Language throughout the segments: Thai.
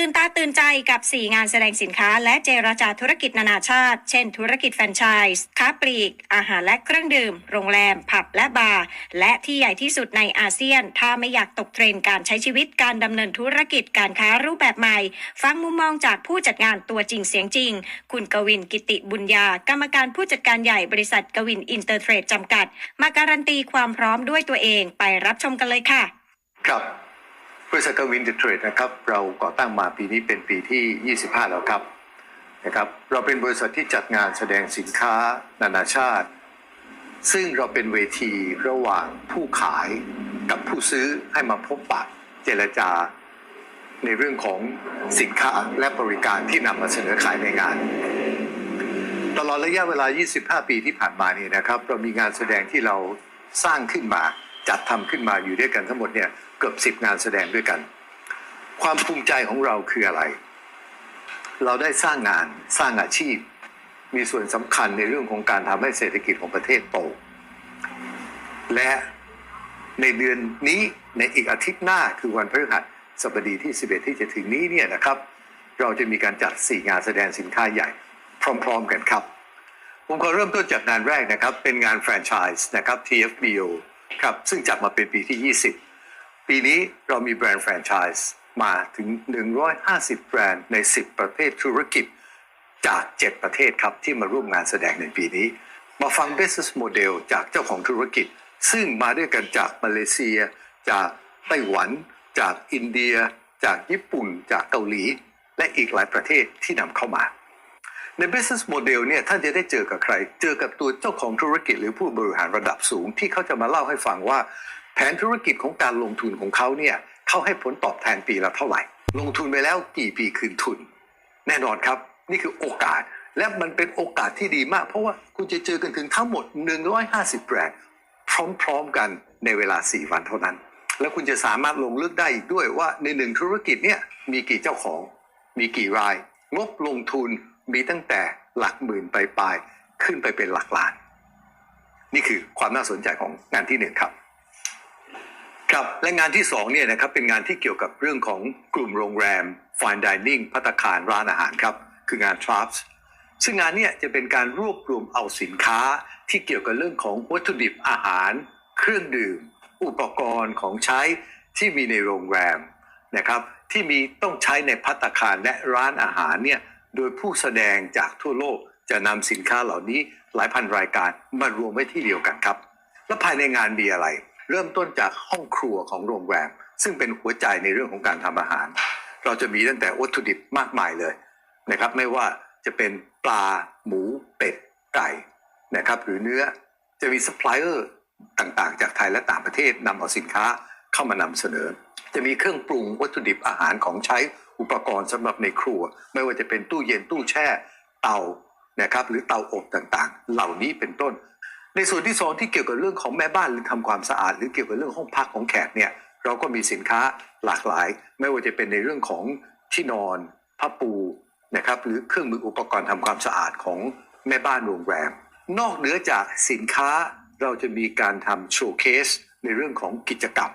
ตื่นตาตื่นใจกับ 4 งานแสดงสินค้า และเจรจาธุรกิจนานาชาติ เช่น ธุรกิจแฟรนไชส์ค้าปลีก อาหารและเครื่องดื่ม โรงแรม ผับและบาร์ และที่ใหญ่ที่สุดในอาเซียน ถ้าไม่อยากตกเทรนด์การใช้ชีวิตการดำเนินธุรกิจการค้ารูปแบบใหม่ ฟังมุมมองจากผู้จัดงานตัวจริงเสียงจริง คุณกวินกิติบุญญา กรรมการผู้จัดการใหญ่บริษัทกวินอินเตอร์เทรดจำกัด มาการันตีความพร้อมด้วยตัวเองไปรับชมกันเลยค่ะ ครับ บริษัทกวินเดเทรดนะครับเราก่อตั้งมาปีนี้เป็นปีที่ 25 แล้วครับนะครับเราเป็นบริษัทที่จัดงานแสดงสินค้านานาชาติ ซึ่งเราเป็นเวทีระหว่างผู้ขายกับผู้ซื้อให้มาพบปะเจรจา ในเรื่องของสินค้าและบริการที่นำมาเสนอขายในงาน ตลอดระยะเวลา 25 ปีที่ผ่านมานี่นะครับ เรามีงานแสดงที่เราสร้างขึ้นมา จัดทำขึ้นมาอยู่ด้วยกันทั้งหมดเนี่ยเกือบ10งานแสดงด้วยกัน ความภูมิใจของเราคืออะไร เราได้สร้างงานสร้างอาชีพ มีส่วนสำคัญในเรื่องของการทำให้เศรษฐกิจของประเทศโต และในเดือนนี้ในอีกอาทิตย์หน้าคือวันพฤหัสบดีที่ 11 ที่จะถึงนี้เนี่ยนะครับ เราจะมีการจัด 4 งานแสดงสินค้าใหญ่ พร้อมๆกันครับ ผมขอเริ่มต้นจากงานแรกนะครับ เป็นงานแฟรนไชส์นะครับ TFBO ครับซึ่งจัดมาเป็นปีที่ 20 ปีนี้เรามีแบรนด์แฟรนไชส์มาถึง 150 แบรนด์ใน 10 ประเภทธุรกิจจาก 7 ประเทศครับที่มาร่วมงานแสดงในปีนี้ มาฟัง business model จากเจ้าของธุรกิจ ซึ่งมาด้วยกันจากมาเลเซีย จากไต้หวัน จากอินเดีย จากญี่ปุ่น จากเกาหลี และอีกหลายประเทศที่นำเข้ามา ใน business model เนี่ยท่านจะได้เจอกับใคร เจอกับตัวเจ้าของธุรกิจหรือผู้บริหารระดับสูง ที่เขาจะมาเล่าให้ฟังว่า แผนธุรกิจของการลงทุนของเขาเนี่ยเขาให้ผลตอบแทนปีละเท่าไหร่ ลงทุนไปแล้วกี่ปีคืนทุน แน่นอนครับ นี่คือโอกาสและมันเป็นโอกาสที่ดีมาก เพราะว่าคุณจะเจอกันถึงทั้งหมด 150แบรนด์พร้อมๆกันในเวลา 4 วันเท่านั้น แล้วคุณจะสามารถลงเลือกได้อีกด้วยว่าในหนึ่งธุรกิจเนี่ยมีกี่เจ้าของ มีกี่ราย งบลงทุน มีตั้งแต่หลักหมื่นไปปลายขึ้นไปเป็นหลักล้าน นี่คือความน่าสนใจของงานที่หนึ่งครับ ครับและงานที่สองเนี่ยนะครับเป็นงานที่เกี่ยวกับเรื่องของกลุ่มโรงแรม fine dining พัตตาคารร้านอาหารครับ คืองาน Traps ซึ่งงานเนี่ยจะเป็นการรวบรวมเอาสินค้าที่เกี่ยวกับเรื่องของวัตถุดิบอาหาร เครื่องดื่ม อุปกรณ์ของใช้ที่มีในโรงแรมนะครับ ที่มีต้องใช้ในพัตตาคารและร้านอาหารเนี่ย โดยผู้แสดงจากทั่วโลกจะนำสินค้าเหล่านี้หลายพันรายการมารวมไว้ที่เดียวกันครับ และภายในงานมีอะไร เริ่มต้นจากห้องครัวของโรงแรม ซึ่งเป็นหัวใจในเรื่องของการทำอาหาร เราจะมีตั้งแต่วัตถุดิบมากมายเลยนะครับ ไม่ว่าจะเป็นปลา หมู เป็ด ไก่นะครับหรือเนื้อจะมีซัพพลายเออร์ต่างๆ จากไทยและต่างประเทศนำเอาสินค้าเข้ามานำเสนอ จะมีเครื่องปรุงวัตถุดิบอาหารของใช้ อุปกรณ์สำหรับในครัว ไม่ว่าจะเป็นตู้เย็นตู้แช่เตานะครับหรือเตาอบต่างๆ เหล่านี้เป็นต้น ในส่วนที่สองที่เกี่ยวกับเรื่องของแม่บ้านหรือทำความสะอาด หรือเกี่ยวกับเรื่องห้องพักของแขกเนี่ยเราก็มีสินค้าหลากหลาย ไม่ว่าจะเป็นในเรื่องของที่นอนผ้าปูนะครับหรือเครื่องมืออุปกรณ์ทำความสะอาดของแม่บ้านโรงแรม นอกเหนือจากสินค้าเราจะมีการทำโชว์เคสในเรื่องของกิจกรรม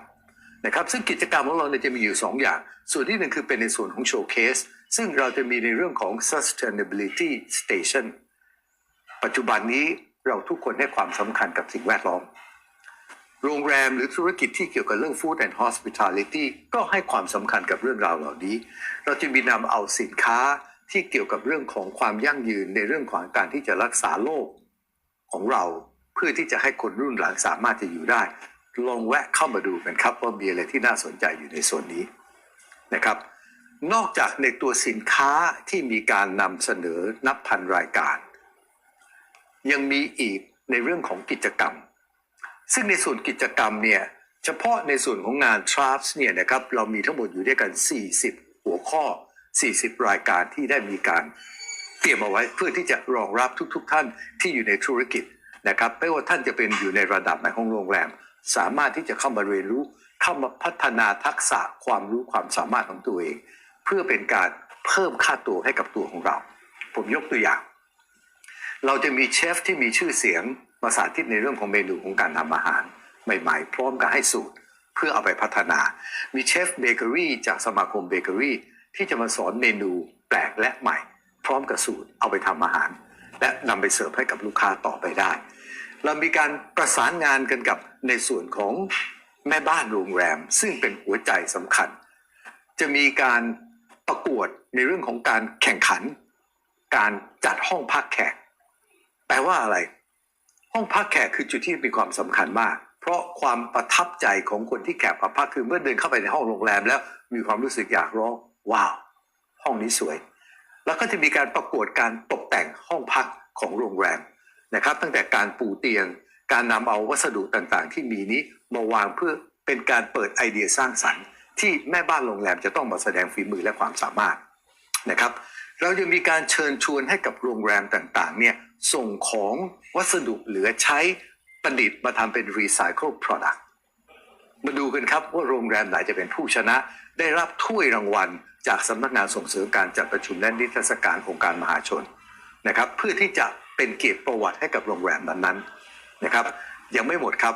นะครับซึ่งกิจกรรมของเราเนี่ยจะมีอยู่ 2 อย่าง ส่วนที่หนึ่งคือเป็นในส่วนของโชว์เคสซึ่งเราจะมีในเรื่องของ sustainability station ปัจจุบันนี้เราทุกคนให้ความสำคัญกับสิ่งแวดล้อม โรงแรมหรือธุรกิจที่เกี่ยวกับเรื่อง Food and Hospitality ก็ให้ความสำคัญกับเรื่องราวเหล่านี้ เราจะมีนำเอาสินค้าที่เกี่ยวกับเรื่องของความยั่งยืนในเรื่องของการที่จะรักษาโรคของเรา เพื่อที่จะให้คนรุ่นหลังสามารถจะอยู่ได้ ลองแวะเข้ามาดูกันครับว่ามีอะไรที่น่าสนใจอยู่ในส่วนนี้นะครับ นอกจากในตัวสินค้าที่มีการนำเสนอนับพันรายการ ยังมีอีกในเรื่องของกิจกรรม ซึ่งในส่วนกิจกรรมเนี่ยเฉพาะในส่วนของงาน t r a f s เนี่ยนะครับเรามีทั้งหมดอยู่ด้วยกัน 40 หัวข้อ 40 รายการที่ได้มีการเตรียมเอาไว้เพื่อที่จะรองรับทุก ๆทท่านที่อยู่ในธุรกิจนะครับไม่ว่าท่านจะเป็นอยู่ในระดับไหนของโรงแรม สามารถที่จะเข้ามาเรียนรู้เข้ามาพัฒนาทักษะความรู้ความสามารถของตัวเอง เพื่อเป็นการเพิ่มค่าตัวให้กับตัวของเรา ผมยกตัวอย่าง เราจะมีเชฟที่มีชื่อเสียงมาสาธิตในเรื่องของเมนูของการทำอาหาร ใหม่ๆ พร้อมกับให้สูตร เพื่อเอาไปพัฒนา มีเชฟเบเกอรี่จากสมาคมเบเกอรี่ที่จะมาสอนเมนูแปลกและใหม่ พร้อมกับสูตรเอาไปทำอาหาร และนำไปเสิร์ฟให้กับลูกค้าต่อไปได้ เรามีการประสานงานกันกับในส่วนของแม่บ้านโรงแรม ซึ่งเป็นหัวใจสำคัญ จะมีการประกวดในเรื่องของการแข่งขัน การจัดห้องพักแขก แปลว่าอะไร ห้องพักแขกคือจุดที่มีความสำคัญมาก เพราะความประทับใจของคนที่แขกมาพักคือเมื่อเดินเข้าไปในห้องโรงแรม แล้วมีความรู้สึกอยากร้องว้าว ห้องนี้สวย แล้วก็จะมีการประกวดการตกแต่งห้องพักของโรงแรม นะครับ ตั้งแต่การปูเตียง การนำเอาวัสดุต่างๆ ที่มีนี้มาวางเพื่อเป็นการเปิดไอเดียสร้างสรรค์ ที่แม่บ้านโรงแรมจะต้องมาแสดงฝีมือและความสามารถนะครับ เรายังมีการเชิญชวนให้กับโรงแรมต่างๆ เนี่ยส่งของวัสดุเหลือใช้ประดิษฐ์มาทำเป็น recycle product มาดูกันครับว่าโรงแรมไหนจะเป็นผู้ชนะ ได้รับถ้วยรางวัล จากสำนักงานส่งเสริมการจัดประชุมและนิทรรศการองค์การมหาชนนะครับ เพื่อที่จะ เป็นเกียรติประวัติให้กับโรงแรมนั้นๆนะครับ ยังไม่หมดครับ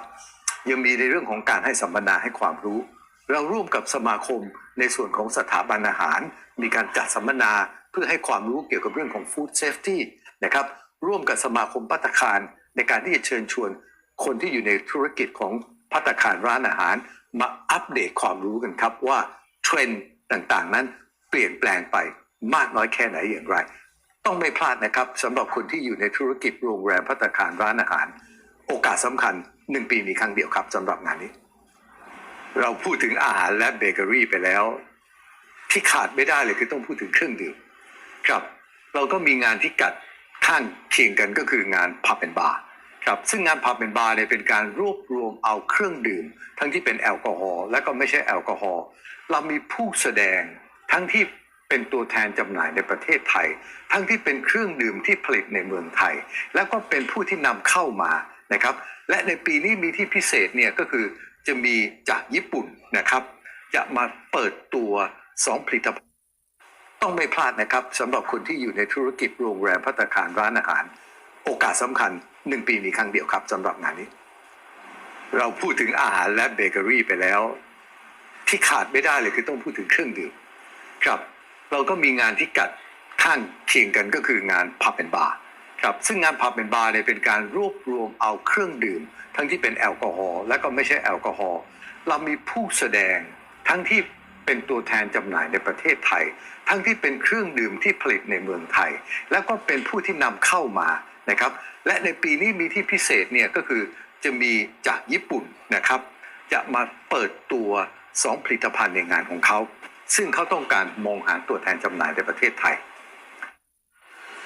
ยังมีในเรื่องของการให้สัมมนาให้ความรู้ เราร่วมกับสมาคมในส่วนของสถาบันอาหาร มีการจัดสัมมนาเพื่อให้ความรู้เกี่ยวกับเรื่องของ food safety นะครับร่วมกับสมาคมปัตตาคารในการที่จะเชิญชวนคนที่อยู่ในธุรกิจของพัตตาคารร้านอาหาร มาอัปเดตความรู้กันครับว่าเทรนด์ต่างๆ นั้นเปลี่ยนแปลงไปมากน้อยแค่ไหนอย่างไร ต้องไม่พลาดนะครับสำหรับคนที่อยู่ในธุรกิจโรงแรมพัตตาคารร้านอาหาร โอกาสสำคัญหนึ่งปีมีครั้งเดียวครับสำหรับงานนี้ เราพูดถึงอาหารและเบเกอรี่ไปแล้ว ที่ขาดไม่ได้เลยคือต้องพูดถึงเครื่องดื่มครับ เราก็มีงานที่กัดข้างเคียงกันก็คืองานพับเป็นบาร์ครับซึ่งงานพับเป็นบาร์เนี่ยเป็นการรวบรวมเอาเครื่องดื่ม ทั้งที่เป็นแอลกอฮอล์และก็ไม่ใช่แอลกอฮอล์เรามีผู้แสดงทั้งที่ เป็นตัวแทนจำหน่ายในประเทศไทย ทั้งที่เป็นเครื่องดื่มที่ผลิตในเมืองไทย แล้วก็เป็นผู้ที่นำเข้ามานะครับ และในปีนี้มีที่พิเศษเนี่ยก็คือจะมีจากญี่ปุ่นนะครับ จะมาเปิดตัวสองผลิตภัณฑ์ต้องไม่พลาดนะครับสำหรับคนที่อยู่ในธุรกิจโรงแรมพัตตาคารร้านอาหาร โอกาสสำคัญหนึ่งปีมีครั้งเดียวครับสำหรับงานนี้ เราพูดถึงอาหารและเบเกอรี่ไปแล้ว ที่ขาดไม่ได้เลยคือต้องพูดถึงเครื่องดื่มครับ เราก็มีงานที่กัดข้างเคียงกันก็คืองานพับเป็นบาร์ครับซึ่งงานพับเป็นบาร์เนี่ยเป็นการรวบรวมเอาเครื่องดื่ม ทั้งที่เป็นแอลกอฮอล์และก็ไม่ใช่แอลกอฮอล์เรามีผู้แสดงทั้งที่เป็นตัวแทนจำหน่ายในประเทศไทย ทั้งที่เป็นเครื่องดื่มที่ผลิตในเมืองไทย แล้วก็เป็นผู้ที่นำเข้ามานะครับ และในปีนี้มีที่พิเศษเนี่ยก็คือจะมีจากญี่ปุ่นนะครับ จะมาเปิดตัวสองผลิตภัณฑ์ในงานของเขา ซึ่งเขาต้องการมองหาตัวแทนจำหน่ายในประเทศไทย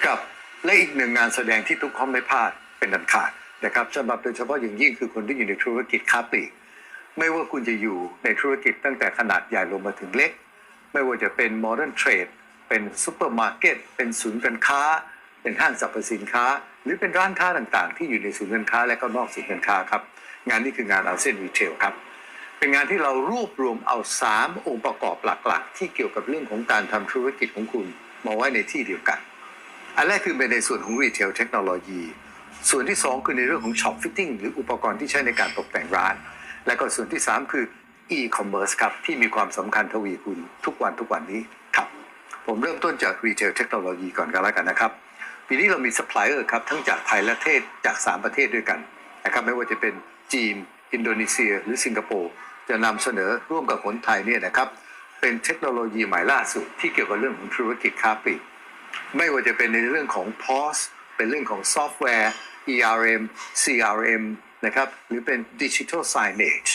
ครับและอีกหนึ่งงานแสดงที่ทุกคนไม่พลาดเป็นอันขาดนะครับสำหรับโดยเฉพาะอย่างยิ่งคือคนที่อยู่ในธุรกิจค้าปลีกไม่ว่าคุณจะอยู่ในธุรกิจตั้งแต่ขนาดใหญ่ลงมาถึงเล็ก ไม่ว่าจะเป็นโมเดิร์นเทรดเป็นซูเปอร์มาร์เก็ตเป็นศูนย์การค้า เป็นห้างสรรพสินค้า หรือเป็นร้านค้าต่างๆ ที่อยู่ในศูนย์การค้าและก็นอกศูนย์การค้าครับ งานนี้คืองานเอาเซียนรีเทลครับ เป็นงานที่เรารวบรวมเอา 3 องค์ประกอบหลักๆ ที่เกี่ยวกับเรื่องของการทำธุรกิจของคุณมาไว้ในที่เดียวกัน อันแรกคือเป็นในส่วนของรีเทลเทคโนโลยีส่วนที่ 2 คือในเรื่องของช็อปฟิตติ้งหรืออุปกรณ์ที่ใช้ในการตกแต่งร้าน และก็ส่วนที่ 3 คืออีคอมเมิร์ซครับ ที่มีความสำคัญทวีคูณทุกวันทุกวันนี้ครับ ผมเริ่มต้นจากรีเทลเทคโนโลยีก่อนกันแล้วกันนะครับ ปีนี้เรามีซัพพลายเออร์ครับทั้งจากไทยและเทศจาก 3 ประเทศด้วยกันนะครับไม่ว่าจะเป็นจีน อินโดนีเซีย หรือสิงคโปร์ จะนำเสนอร่วมกับคนไทยเนี่ยนะครับ เป็นเทคโนโลยีใหม่ล่าสุดที่เกี่ยวกับเรื่องของธุรกิจค้าปลีกไม่ว่าจะเป็นในเรื่องของ POS เป็นเรื่องของซอฟต์แวร์ ERM CRM นะครับ หรือเป็น Digital Signage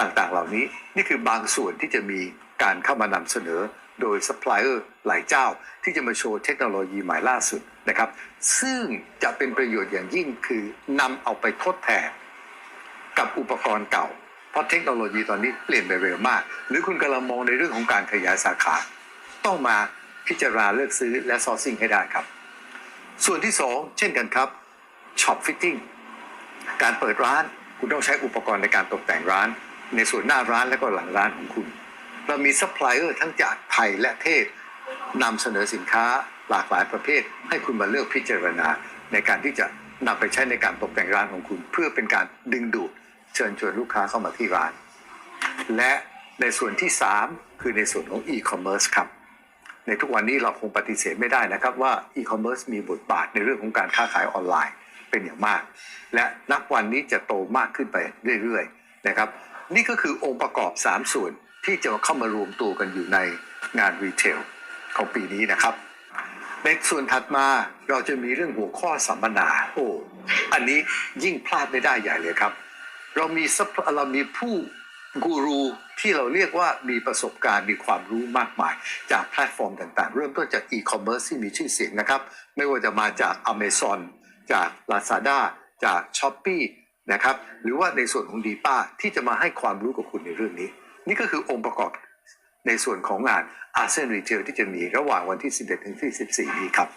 ต่างๆ เหล่านี้นี่คือบางส่วนที่จะมีการเข้ามานำเสนอโดยซัพพลายเออร์หลายเจ้า ที่จะมาโชว์เทคโนโลยีใหม่ล่าสุดนะครับ ซึ่งจะเป็นประโยชน์อย่างยิ่งคือนำเอาไปทดแทนกับอุปกรณ์เก่า ราะเทคโนโลยีตอนนี้เปลี่ยนไปเร็วมาก หรือคุณกำลังมองในเรื่องของการขยายสาขา ต้องมาพิจารณาเลือกซื้อและซอร์ซิ่งให้ได้ครับ ส่วนที่ 2 เช่นกันครับช็อปฟิตติ้งการเปิดร้านคุณต้องใช้อุปกรณ์ในการตกแต่งร้าน ในส่วนหน้าร้านและก็หลังร้านของคุณ เรามีซัพพลายเออร์ทั้งจากไทยและเทศนำเสนอสินค้าหลากหลายประเภท ให้คุณมาเลือกพิจารณาในการที่จะนำไปใช้ในการตกแต่งร้านของคุณ เพื่อเป็นการดึงดูด เชิญชวนลูกค้าเข้ามาที่ร้าน และในส่วนที่ 3 คือในส่วนของ e-commerce ครับในทุกวันนี้เราคงปฏิเสธไม่ได้นะครับว่าอีคอมเมิร์ซมีบทบาทในเรื่องของการค้าขายออนไลน์เป็นอย่างมาก และนับวันนี้จะโตมากขึ้นไปเรื่อยๆนะครับ นี่ก็คือองค์ประกอบ 3 ส่วนที่จะเข้ามารวมตัวกันอยู่ในงานรีเทลของปีนี้นะครับ ในส่วนถัดมาเราจะมีเรื่องหัวข้อสัมมนาโอ้อันนี้ยิ่งพลาดไม่ได้ใหญ่เลยครับ เรามีเรามีผู้กูรูที่เราเรียกว่ามีประสบการณ์มีความรู้มากมาย จากแพลตฟอร์มต่างๆ เริ่มต้นจากอีคอมเมิร์ซที่มีชื่อเสียงนะครับ ไม่ว่าจะมาจาก Amazon จาก Lazada จาก s h อ p e e นะครับหรือว่าในส่วนของดีป้าที่จะมาให้ความรู้กับคุณในเรื่องนี้ นี่ก็คือองค์ประกอบในส่วนของงานอาเซียนรีเทลที่จะมีระหว่างวันที่ 11 ถึงที่ 14 นี้ครับ